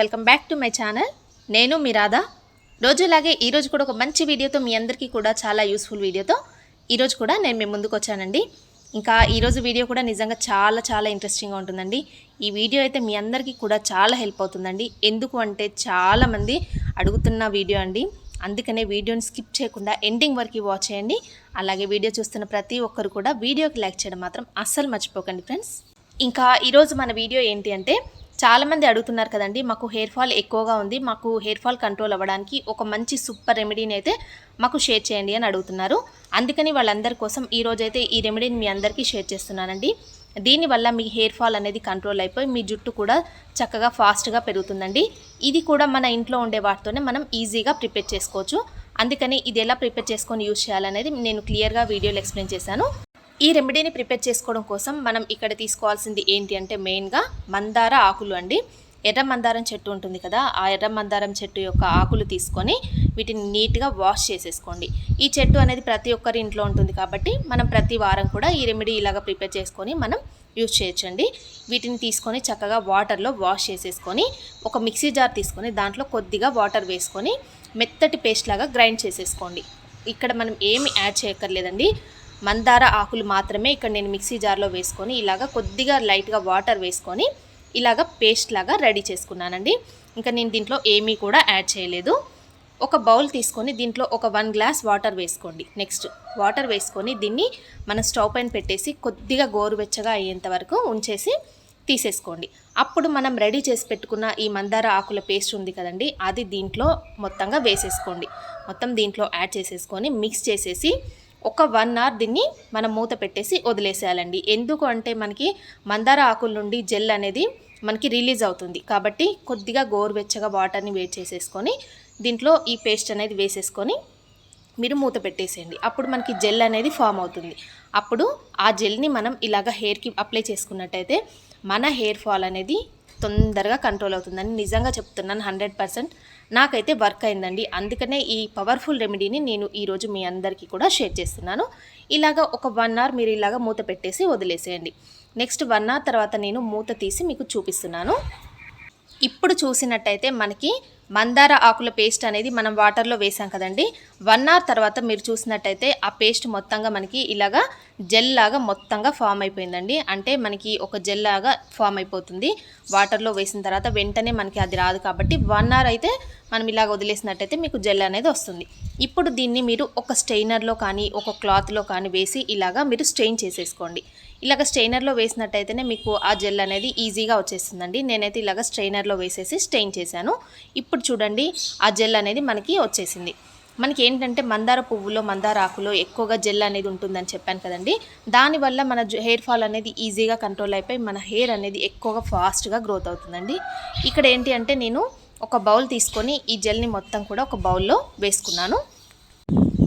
Welcome back to my channel. నేను మీ రాధా. రోజులాగే ఈరోజు కూడా ఒక మంచి వీడియోతో మీ అందరికీ కూడా చాలా యూస్ఫుల్ వీడియోతో ఈరోజు కూడా నేను మీ ముందుకు వచ్చానండి. ఇంకా ఈరోజు వీడియో కూడా నిజంగా చాలా చాలా ఇంట్రెస్టింగ్గా ఉంటుందండి. ఈ వీడియో అయితే మీ అందరికీ కూడా చాలా హెల్ప్ అవుతుందండి. ఎందుకు అంటే చాలామంది అడుగుతున్న వీడియో అండి. అందుకనే వీడియోని స్కిప్ చేయకుండా ఎండింగ్ వరకు వాచ్ చేయండి. అలాగే వీడియో చూస్తున్న ప్రతి ఒక్కరు కూడా వీడియోకి లైక్ చేయడం మాత్రం అస్సలు మర్చిపోకండి ఫ్రెండ్స్. ఇంకా ఈరోజు మన వీడియో ఏంటి అంటే చాలామంది అడుగుతున్నారు కదండి మాకు హెయిర్ ఫాల్ ఎక్కువగా ఉంది మాకు హెయిర్ ఫాల్ కంట్రోల్ అవ్వడానికి ఒక మంచి సూపర్ రెమెడీని అయితే మాకు షేర్ చేయండి అని అడుగుతున్నారు. అందుకని వాళ్ళందరి కోసం ఈరోజైతే ఈ రెమెడీని మీ అందరికీ షేర్ చేస్తున్నానండి. దీనివల్ల మీ హెయిర్ ఫాల్ అనేది కంట్రోల్ అయిపోయి మీ జుట్టు కూడా చక్కగా ఫాస్ట్గా పెరుగుతుందండి. ఇది కూడా మన ఇంట్లో ఉండే వాటితోనే మనం ఈజీగా ప్రిపేర్ చేసుకోవచ్చు. అందుకని ఇది ఎలా ప్రిపేర్ చేసుకొని యూజ్ చేయాలనేది నేను క్లియర్గా వీడియోలో ఎక్స్ప్లెయిన్ చేశాను. ఈ రెమెడీని ప్రిపేర్ చేసుకోవడం కోసం మనం ఇక్కడ తీసుకోవాల్సింది ఏంటి అంటే మెయిన్గా మందార ఆకులు అండి. ఎర్ర మందారం చెట్టు ఉంటుంది కదా ఆ ఎర్ర మందారం చెట్టు యొక్క ఆకులు తీసుకొని వీటిని నీట్గా వాష్ చేసేసుకోండి. ఈ చెట్టు అనేది ప్రతి ఒక్కరి ఇంట్లో ఉంటుంది కాబట్టి మనం ప్రతి వారం కూడా ఈ రెమెడీ ఇలాగ ప్రిపేర్ చేసుకొని మనం యూజ్ చేయొచ్చండి. వీటిని తీసుకొని చక్కగా వాటర్లో వాష్ చేసేసుకొని ఒక మిక్సీ జార్ తీసుకొని దాంట్లో కొద్దిగా వాటర్ వేసుకొని మెత్తటి పేస్ట్ లాగా గ్రైండ్ చేసేసుకోండి. ఇక్కడ మనం ఏమి యాడ్ చేయక్కర్లేదండి. మందార ఆకులు మాత్రమే ఇక్కడ నేను మిక్సీ జార్లో వేసుకొని ఇలాగ కొద్దిగా లైట్గా వాటర్ వేసుకొని ఇలాగ పేస్ట్ లాగా రెడీ చేసుకున్నానండి. ఇంకా నేను దీంట్లో ఏమీ కూడా యాడ్ చేయలేదు. ఒక బౌల్ తీసుకొని దీంట్లో ఒక వన్ గ్లాస్ వాటర్ వేసుకోండి. నెక్స్ట్ వాటర్ వేసుకొని దీన్ని మన స్టవ్ పైన పెట్టేసి కొద్దిగా గోరువెచ్చగా అయ్యేంత వరకు ఉంచేసి తీసేసుకోండి. అప్పుడు మనం రెడీ చేసి పెట్టుకున్న ఈ మందార ఆకుల పేస్ట్ ఉంది కదండి అది దీంట్లో మొత్తంగా వేసేసుకోండి. మొత్తం దీంట్లో యాడ్ చేసేసుకొని మిక్స్ చేసేసి ఒక వన్ అవర్ దీన్ని మనం మూత పెట్టేసి వదిలేసేయాలండి. ఎందుకు అంటే మనకి మందార ఆకుల నుండి జెల్ అనేది మనకి రిలీజ్ అవుతుంది. కాబట్టి కొద్దిగా గోరువెచ్చగా వాటర్ని వేడి చేసేసుకొని దీంట్లో ఈ పేస్ట్ అనేది వేసేసుకొని మీరు మూత పెట్టేసేయండి. అప్పుడు మనకి జెల్ అనేది ఫామ్ అవుతుంది. అప్పుడు ఆ జెల్ని మనం ఇలాగ హెయిర్కి అప్లై చేసుకున్నట్టయితే మన హెయిర్ ఫాల్ అనేది తొందరగా కంట్రోల్ అవుతుందని నిజంగా చెప్తున్నాను హండ్రెడ్ పర్సెంట్. నాకైతే వర్క్ అయిందండి. అందుకనే ఈ పవర్ఫుల్ రెమెడీని నేను ఈరోజు మీ అందరికీ కూడా షేర్ చేస్తున్నాను. ఇలాగ ఒక వన్ అవర్ మీరు ఇలాగ మూత పెట్టేసి వదిలేసేయండి. నెక్స్ట్ వన్ అవర్ తర్వాత నేను మూత తీసి మీకు చూపిస్తున్నాను. ఇప్పుడు చూసినట్టయితే మనకి మందార ఆకుల పేస్ట్ అనేది మనం వాటర్లో వేసాం కదండి. వన్ అవర్ తర్వాత మీరు చూసినట్టయితే ఆ పేస్ట్ మొత్తంగా మనకి ఇలాగా జెల్ లాగా మొత్తంగా ఫామ్ అయిపోయిందండి. అంటే మనకి ఒక జెల్ లాగా ఫామ్ అయిపోతుంది. వాటర్లో వేసిన తర్వాత వెంటనే మనకి అది రాదు కాబట్టి వన్ అవర్ అయితే మనం ఇలాగ వదిలేసినట్టయితే మీకు జెల్ అనేది వస్తుంది. ఇప్పుడు దీన్ని మీరు ఒక స్టెయినర్లో కానీ ఒక క్లాత్లో కానీ వేసి ఇలాగా మీరు స్టెయిన్ చేసేసుకోండి. ఇలాగ స్ట్రెయినర్లో వేసినట్టయితేనే మీకు ఆ జెల్ అనేది ఈజీగా వచ్చేస్తుందండి. నేనైతే ఇలాగ స్ట్రెయినర్లో వేసేసి స్టెయిన్ చేశాను. ఇప్పుడు చూడండి ఆ జెల్ అనేది మనకి వచ్చేసింది. మనకి ఏంటంటే మందార పువ్వులో మందార ఆకులో ఎక్కువగా జెల్ అనేది ఉంటుందని చెప్పాను కదండి. దానివల్ల మన జు- హెయిర్ ఫాల్ అనేది ఈజీగా కంట్రోల్ అయిపోయి మన హెయిర్ అనేది ఎక్కువగా ఫాస్ట్గా గ్రోత్ అవుతుందండి. ఇక్కడ ఏంటి అంటే నేను ఒక బౌల్ తీసుకొని ఈ జెల్ని మొత్తం కూడా ఒక బౌల్లో వేసుకున్నాను.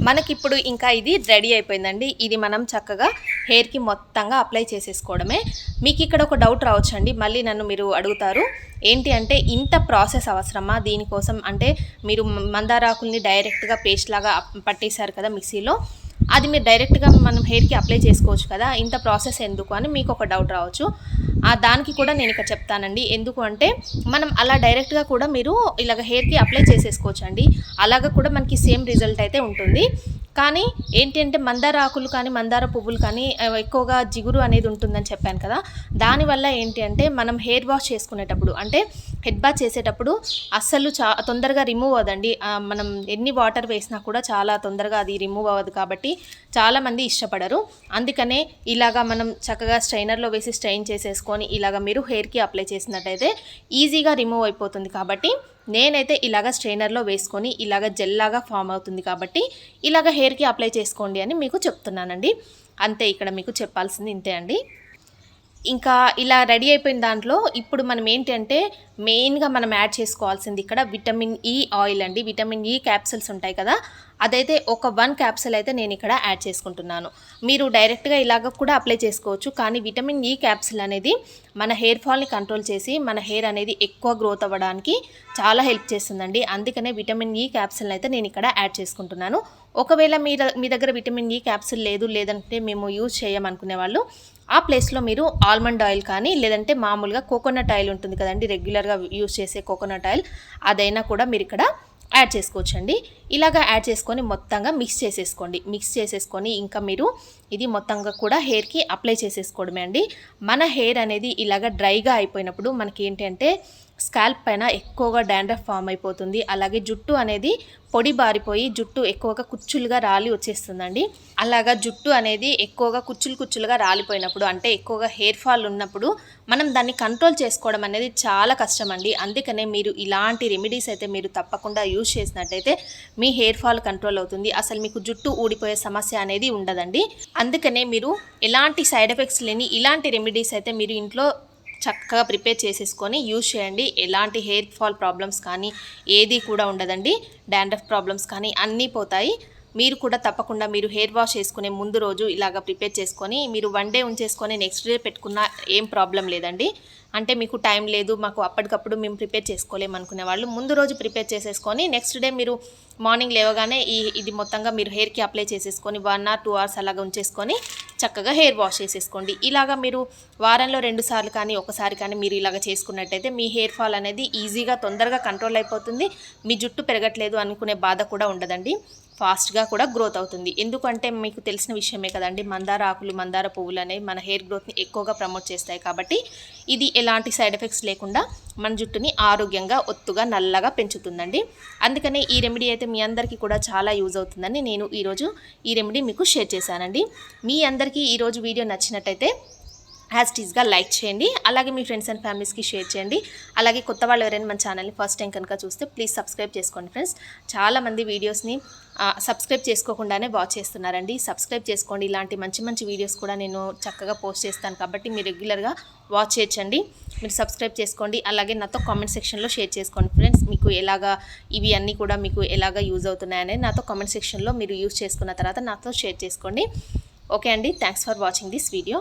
మనకిప్పుడు ఇంకా ఇది రెడీ అయిపోయిందండి. ఇది మనం చక్కగా హెయిర్కి మొత్తంగా అప్లై చేసేసుకోవడమే. మీకు ఇక్కడ ఒక డౌట్ రావచ్చండి. మళ్ళీ నన్ను మీరు అడుగుతారు. ఏంటి అంటే ఇంత ప్రాసెస్ అవసరమా? దీనికోసం అంటే మీరు మందారాకుల్ని డైరెక్ట్గా పేస్ట్ లాగా పట్టేశారు కదా మిక్సీలో. అది మీరు డైరెక్ట్గా మనం హెయిర్కి అప్లై చేసుకోవచ్చు కదా. ఇంత ప్రాసెస్ ఎందుకు అని మీకు ఒక డౌట్ రావచ్చు. ఆ దానికి కూడా నేను ఇక్కడ చెప్తానండి. ఎందుకు అంటే మనం అలా డైరెక్ట్గా కూడా మీరు ఇలాగ హెయిర్కి అప్లై చేసేసుకోవచ్చు అండి అలాగ కూడా మనకి సేమ్ రిజల్ట్ అయితే ఉంటుంది. కానీ ఏంటి అంటే మందార ఆకులు కానీ మందార పువ్వులు కానీ ఎక్కువగా జిగురు అనేది ఉంటుందని చెప్పాను కదా. దానివల్ల ఏంటి అంటే మనం హెయిర్ వాష్ చేసుకునేటప్పుడు అంటే హెడ్ బాత్ చేసేటప్పుడు అస్సలు చా తొందరగా రిమూవ్ అవ్వదండి. మనం ఎన్ని వాటర్ వేసినా కూడా చాలా తొందరగా అది రిమూవ్ అవ్వదు కాబట్టి చాలామంది ఇష్టపడరు. అందుకనే ఇలాగా మనం చక్కగా స్ట్రైనర్లో వేసి స్ట్రైన్ చేసేసుకొని ఇలాగ మీరు హెయిర్కి అప్లై చేసినట్టయితే ఈజీగా రిమూవ్ అయిపోతుంది కాబట్టి నేనైతే ఇలాగ స్ట్రైనర్లో వేసుకొని ఇలాగ జెల్లాగా ఫామ్ అవుతుంది కాబట్టి ఇలాగ హెయిర్కి అప్లై చేసుకోండి అని మీకు చెప్తున్నానండి. అంతే ఇక్కడ మీకు చెప్పాల్సింది ఇంతే అండి. ఇంకా ఇలా రెడీ అయిపోయిన దాంట్లో ఇప్పుడు మనం ఏంటంటే మెయిన్గా మనం యాడ్ చేసుకోవాల్సింది ఇక్కడ విటమిన్ ఈ ఆయిల్ అండి. విటమిన్ e ఈ క్యాప్సిల్స్ ఉంటాయి కదా. అదైతే ఒక వన్ క్యాప్సిల్ అయితే నేను ఇక్కడ యాడ్ చేసుకుంటున్నాను. మీరు డైరెక్ట్గా ఇలాగ కూడా అప్లై చేసుకోవచ్చు. కానీ విటమిన్ e ఈ క్యాప్సిల్ అనేది మన హెయిర్ ఫాల్ని కంట్రోల్ చేసి మన హెయిర్ అనేది ఎక్కువ గ్రోత్ అవ్వడానికి చాలా హెల్ప్ చేస్తుందండి. అందుకనే విటమిన్ ఈ క్యాప్సూల్ అయితే నేను ఇక్కడ యాడ్ చేసుకుంటున్నాను. ఒకవేళ మీ మీ దగ్గర విటమిన్ ఈ క్యాప్సిల్ లేదు లేదంటే మేము యూజ్ చేయమనుకునే వాళ్ళు ఆ ప్లేస్లో మీరు ఆల్మండ్ ఆయిల్ కానీ లేదంటే మామూలుగా కోకోనట్ ఆయిల్ ఉంటుంది కదండి రెగ్యులర్గా యూజ్ చేసే కోకోనట్ ఆయిల్ అదైనా కూడా మీరు ఇక్కడ యాడ్ చేసుకోవచ్చండి. ఇలాగా యాడ్ చేసుకొని మొత్తంగా మిక్స్ చేసేసుకోండి. మిక్స్ చేసేసుకొని ఇంకా మీరు ఇది మొత్తంగా కూడా హెయిర్కి అప్లై చేసేసుకోవడమే అండి. మన హెయిర్ అనేది ఇలాగ డ్రైగా అయిపోయినప్పుడు మనకి ఏంటంటే స్కాల్ప్ పైన ఎక్కువగా డాండ్రఫ్ ఫామ్ అయిపోతుంది. అలాగే జుట్టు అనేది పొడి బారిపోయి జుట్టు ఎక్కువగా కుచ్చులుగా రాలి వచ్చేస్తుందండి. అలాగా జుట్టు అనేది ఎక్కువగా కుచ్చులు కుచ్చులుగా రాలిపోయినప్పుడు అంటే ఎక్కువగా హెయిర్ ఫాల్ ఉన్నప్పుడు మనం దాన్ని కంట్రోల్ చేసుకోవడం అనేది చాలా కష్టం అండి అందుకనే మీరు ఇలాంటి రెమెడీస్ అయితే మీరు తప్పకుండా యూజ్ చేసినట్టయితే మీ హెయిర్ ఫాల్ కంట్రోల్ అవుతుంది. అసలు మీకు జుట్టు ఊడిపోయే సమస్య అనేది ఉండదండి. అందుకనే మీరు ఎలాంటి సైడ్ ఎఫెక్ట్స్ లేని ఇలాంటి రెమెడీస్ అయితే మీరు ఇంట్లో చక్కగా ప్రిపేర్ చేసేసుకొని యూజ్ చేయండి. ఎలాంటి హెయిర్ ఫాల్ ప్రాబ్లమ్స్ కానీ ఏది కూడా ఉండదండి. డాండ్రఫ్ ప్రాబ్లమ్స్ కానీ అన్నీ పోతాయి. మీరు కూడా తప్పకుండా మీరు హెయిర్ వాష్ చేసుకునే ముందు రోజు ఇలాగ ప్రిపేర్ చేసుకొని మీరు వన్ డే ఉంచేసుకొని నెక్స్ట్ డే పెట్టుకున్న ఏం ప్రాబ్లం లేదండి. అంటే మీకు టైం లేదు మాకు అప్పటికప్పుడు మేము ప్రిపేర్ చేసుకోలేము అనుకునే వాళ్ళు ముందు రోజు ప్రిపేర్ చేసేసుకొని నెక్స్ట్ డే మీరు మార్నింగ్ లేవగానే ఈ ఇది మొత్తంగా మీరు హెయిర్కి అప్లై చేసేసుకొని వన్ ఆర్ టూ అవర్స్ అలాగ ఉంచేసుకొని చక్కగా హెయిర్ వాష్ చేసేసుకోండి. ఇలాగా మీరు వారంలో రెండు సార్లు కానీ ఒకసారి కానీ మీరు ఇలాగ చేసుకున్నట్టయితే మీ హెయిర్ ఫాల్ అనేది ఈజీగా తొందరగా కంట్రోల్ అయిపోతుంది. మీ జుట్టు పెరగట్లేదు అనుకునే బాధ కూడా ఉండదండి. ఫాస్ట్గా కూడా గ్రోత్ అవుతుంది. ఎందుకంటే మీకు తెలిసిన విషయమే కదండి మందార ఆకులు మందార పువ్వులు అనేవి మన హెయిర్ గ్రోత్ని ఎక్కువగా ప్రమోట్ చేస్తాయి కాబట్టి ఇది ఎలాంటి సైడ్ ఎఫెక్ట్స్ లేకుండా మన జుట్టుని ఆరోగ్యంగా ఒత్తుగా నల్లగా పెంచుతుందండి. అందుకనే ఈ రెమెడీ అయితే మీ అందరికీ కూడా చాలా యూజ్ అవుతుందని నేను ఈరోజు ఈ రెమెడీ మీకు షేర్ చేశానండి. మీ అందరికీ ఈరోజు వీడియో నచ్చినట్టయితే యాజ్ టీజ్గా లైక్ చేయండి. అలాగే మీ ఫ్రెండ్స్ అండ్ ఫ్యామిలీస్కి షేర్ చేయండి. అలాగే కొత్త వాళ్ళు ఎవరైనా మన ఛానల్ని ఫస్ట్ టైం కనుక చూస్తే ప్లీజ్ సబ్స్క్రైబ్ చేసుకోండి ఫ్రెండ్స్ చాలామంది వీడియోస్ని సబ్స్క్రైబ్ చేసుకోకుండానే వాచ్ చేస్తున్నారండి. సబ్స్క్రైబ్ చేసుకోండి. ఇలాంటి మంచి మంచి వీడియోస్ కూడా నేను చక్కగా పోస్ట్ చేస్తాను కాబట్టి మీరు రెగ్యులర్గా వాచ్ చేయొచ్చండి. మీరు సబ్స్క్రైబ్ చేసుకోండి. అలాగే నాతో కామెంట్ సెక్షన్లో షేర్ చేసుకోండి ఫ్రెండ్స్ మీకు ఎలాగా ఇవి అన్నీ కూడా మీకు ఎలాగా యూజ్ అవుతున్నాయని నాతో కామెంట్ సెక్షన్లో మీరు యూజ్ చేసుకున్న తర్వాత నాతో షేర్ చేసుకోండి. ఓకే అండి. Thanks for watching this video